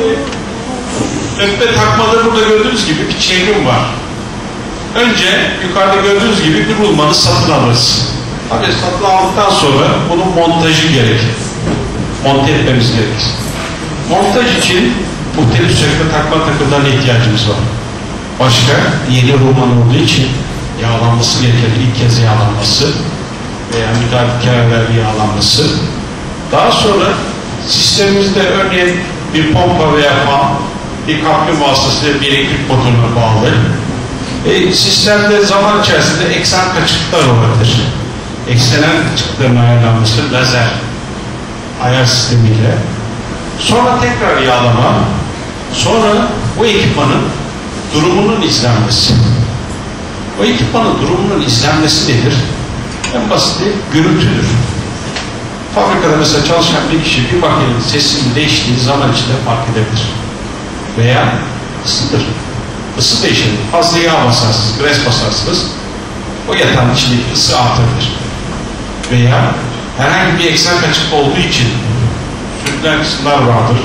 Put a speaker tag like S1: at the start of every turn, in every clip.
S1: Şimdi dökme takmada burada gördüğünüz gibi bir çevrim var. Önce yukarıda gördüğünüz gibi bir rulmanı satın alırız. Tabii satın aldıktan sonra bunun montajı gerekir. Monte etmemiz gerekir. Montaj için muhtelif sökme takma takımlarına ihtiyacımız var. Başka yeni rulman olduğu için yağlanması gerekir. İlk kez yağlanması veya müdahalekarlar yağlanması. Daha sonra sistemimizde örneğin bir pompa veya fan bir kaplı vasıtasıyla bir elektrik motoruna bağlı. E, sistemde zaman içerisinde eksen kaçıklıklar olabilir. Eksenen kaçıklıkların ayarlanması lazer ayar sistemiyle. Sonra tekrar yağlama. Sonra bu ekipmanın durumunun izlenmesi. O ekipmanın durumunun izlenmesi nedir? En basiti gürültüdür. Fabrikada mesela çalışan bir kişi bir makinenin sesinin değiştiği zaman içinde fark edebilir. Veya ısıdır. Isı değişir. Fazla yağ basarsınız, gres basarsınız. O yatağın içindeki ısı artabilir. Veya herhangi bir eksen kaçık olduğu için sürtülen kısımlar vardır.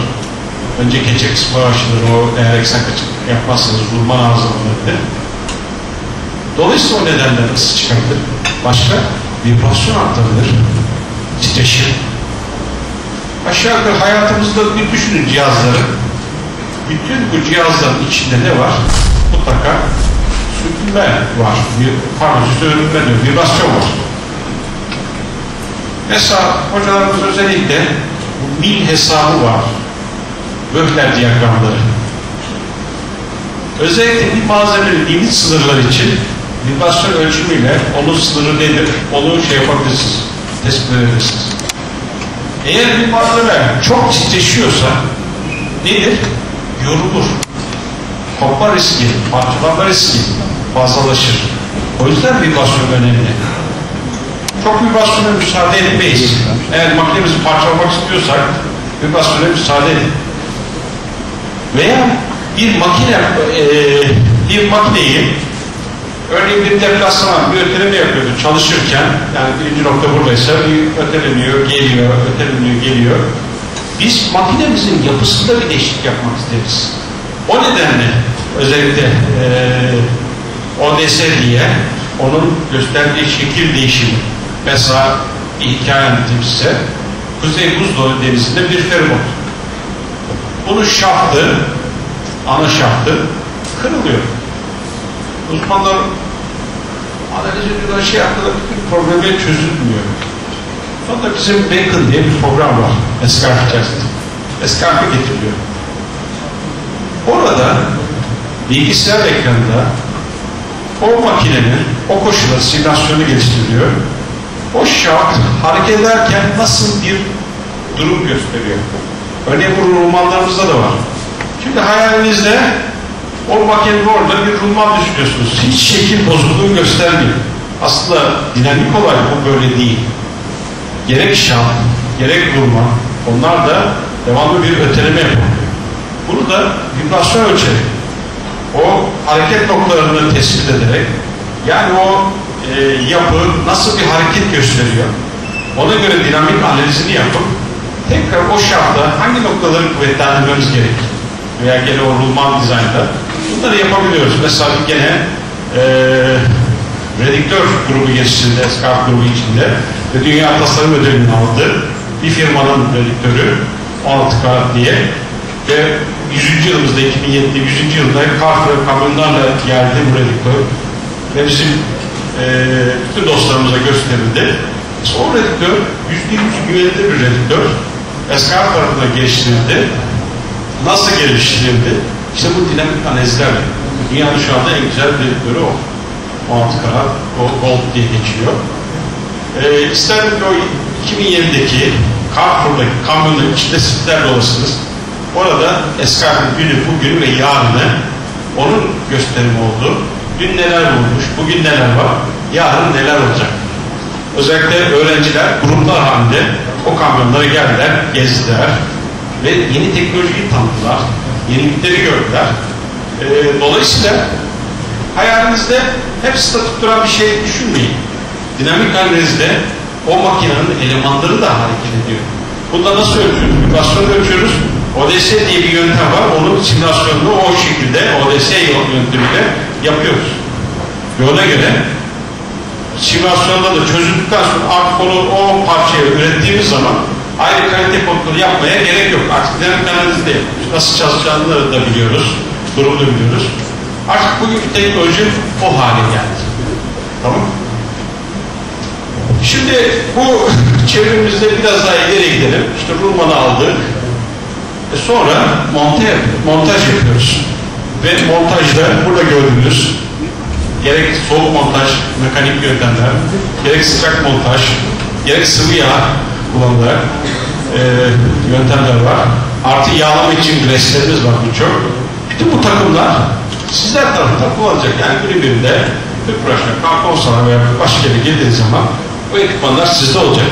S1: Önce keçe kısmı açılır. O eğer eksen kaçık yapmazsanız vurman arızalanabilir. Dolayısıyla o nedenle ısı çıkabilir. Başka vibrasyon artabilir. Titreşim. Aşağı yukarı hayatımızda bir düşünün cihazları. Bütün bu cihazların içinde ne var? Mutlaka sürtünme var. Bir, pardon sürtünme diyor. Vibrasyon var. Mesela hocalarımız özellikle bu mil hesabı var. Böhler diyagramları. Özellikle bir malzemenin limit sınırları için vibrasyon ölçümüyle onun sınırı nedir? Onu şey yapabilirsiniz. Tespit. Eğer bir malzeme çok titreşiyorsa nedir? Yorulur. Kopma riski, parçalanma riski fazlalaşır. O yüzden vibrasyon önemli. Çok vibrasyona müsaade etmeyiz. Eğer makinemizi parçalamak istiyorsak vibrasyona müsaade edin. Veya bir makine e, bir makineyi örneğin bir deplasman, bir öteleme yapıyordu çalışırken yani birinci nokta buradaysa bir öteleniyor, geliyor, öteleniyor, geliyor. Biz makinemizin yapısında bir değişiklik yapmak isteriz. O nedenle özellikle e, ODS diye onun gösterdiği şekil değişimi mesela bir hikaye anlatayım Kuzey Buzdağı denizinde bir feribot. Bunun şaftı, ana şaftı kırılıyor. Uzmanlar analiz ediyorlar, şey yaptılar, bütün problemi çözülmüyor. Sonra bizim Bacon diye bir program var. Eskarf içerisinde. Eskarf'ı getiriliyor. Orada bilgisayar ekranında o makinenin o koşulda simülasyonu geliştiriliyor. O şaft hareket ederken nasıl bir durum gösteriyor. Örneğin bu romanlarımızda da var. Şimdi hayalinizde o makinenin orada bir rulman düşünüyorsunuz. Hiç şekil bozukluğu göstermiyor. Aslında dinamik olay bu böyle değil. Gerek şaft, gerek rulman onlar da devamlı bir öteleme yapıyor. Bunu da vibrasyon ölçerek o hareket noktalarını tespit ederek yani o e, yapı nasıl bir hareket gösteriyor ona göre dinamik analizini yapıp tekrar o şartta hangi noktaları kuvvetlendirmemiz gerekir veya gene o rulman dizaynda bunları yapabiliyoruz. Mesela gene e, rediktör grubu geliştirildi SCARF grubu içinde ve Dünya Tasarım Ödülünü aldı. Bir firmanın rediktörü 16K diye ve 100. yılımızda 2007'de 100. yılda kart ve kamyonlarla geldi bu rediktör ve bizim e, bütün dostlarımıza gösterildi. O rediktör %100 güvenilir bir rediktör. Eskar tarafından geliştirildi. Nasıl geliştirildi? İşte bu dinamik analizlerle. Dünyanın şu anda en güzel rediktörü o. 16 karat, o gold diye geçiyor. E, isterim ki o 2007'deki Carrefour'daki kamyonun içinde sizler dolasınız. Orada Eskar'ın günü, bugünü ve yarını onun gösterimi oldu. Dün neler olmuş, bugün neler var, yarın neler olacak. Özellikle öğrenciler gruplar halinde o kamyonlara geldiler, gezdiler ve yeni teknolojiyi tanıdılar, yenilikleri gördüler. Ee, dolayısıyla hayalinizde hep statik duran bir şey düşünmeyin. Dinamik analizde o makinenin elemanları da hareket ediyor. Bunda nasıl ölçüyoruz? Vibrasyonu ölçüyoruz. ODS diye bir yöntem var. Onun simülasyonunu o şekilde ODS yöntemiyle yapıyoruz. Ve ona göre simülasyonda da çözüldükten sonra artık onu o parçayı ürettiğimiz zaman ayrı kalite kontrolü yapmaya gerek yok. Artık denetlemenizi de yapıyoruz. Nasıl çalışacağını da biliyoruz. Durumunu biliyoruz. Artık bugün teknoloji o hale geldi. Tamam Şimdi bu çevremizde biraz daha ileri gidelim. İşte rulmanı aldık. E sonra monte, montaj yapıyoruz. Ve montajda burada gördüğünüz gerek soğuk montaj, mekanik yöntemler, gerek sıcak montaj, gerek sıvı yağ kullanılarak e, yöntemler var. Artı yağlama için greslerimiz var birçok. Bütün bu takımlar sizler tarafından kullanacak. Yani günü tüpraşla, kalkon sana veya başka yere girdiği zaman bu ekipmanlar sizde olacak.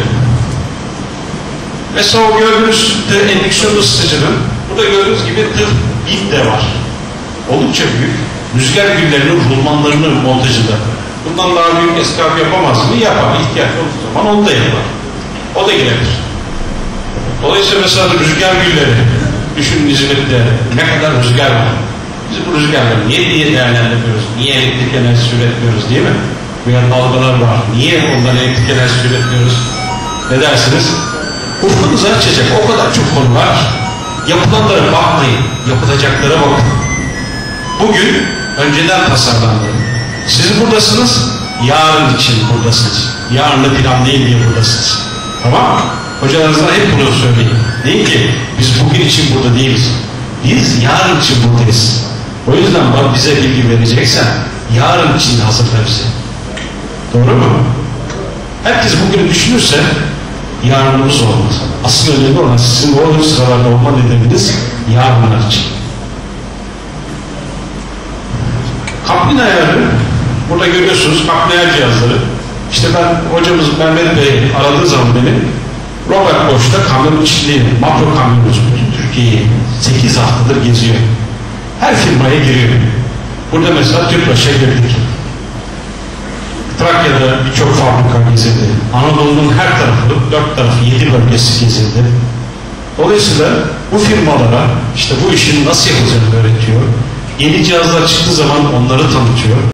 S1: Mesela o gördüğünüz endüksiyon ısıtıcının burada gördüğünüz gibi tır ip de var. Oldukça büyük. Rüzgar güllerinin rulmanlarının montajında. Bundan daha büyük eskarp yapamaz mı? Yapar. İhtiyaç olduğu zaman onu da yapar. O da girebilir. Dolayısıyla mesela rüzgar gülleri düşünün İzmir'de ne kadar rüzgar var. Biz bu rüzgarları niye diye değerlendiriyoruz? Niye elektrik enerjisi üretmiyoruz değil mi? Veya dalgalar var. Niye ondan elektrik enerjisi üretmiyoruz? Ne dersiniz? Ufkunuzu açacak o kadar çok konu var. Yapılanlara bakmayın. Yapılacaklara bakın. Bugün önceden tasarlandı. Siz buradasınız, yarın için buradasınız. Yarını planlayın diye buradasınız. Tamam mı? Hocalarınızdan hep bunu söyleyin. Deyin ki biz bugün için burada değiliz. Biz yarın için buradayız. O yüzden bak bize bilgi vereceksen yarın için hazırla bizi. Doğru mu? Herkes bugünü düşünürse yarınımız olmaz. Asıl önemli olan sizin o sıralarda olma nedeniniz yarınlar için. Kaplin ayarı burada görüyorsunuz kaplin ayar cihazları. İşte ben hocamız Mehmet Bey aradığı zaman beni Robert Boş'ta kamyon içindeyim. Makro bütün Türkiye'yi 8 haftadır geziyor. Her firmaya giriyor. Burada mesela Tüpraş'a girdik. Trakya'da birçok fabrika gezildi. Anadolu'nun her tarafı, dört tarafı, yedi bölgesi gezildi. Dolayısıyla bu firmalara işte bu işin nasıl yapılacağını öğretiyor. Yeni cihazlar çıktığı zaman onları tanıtıyor.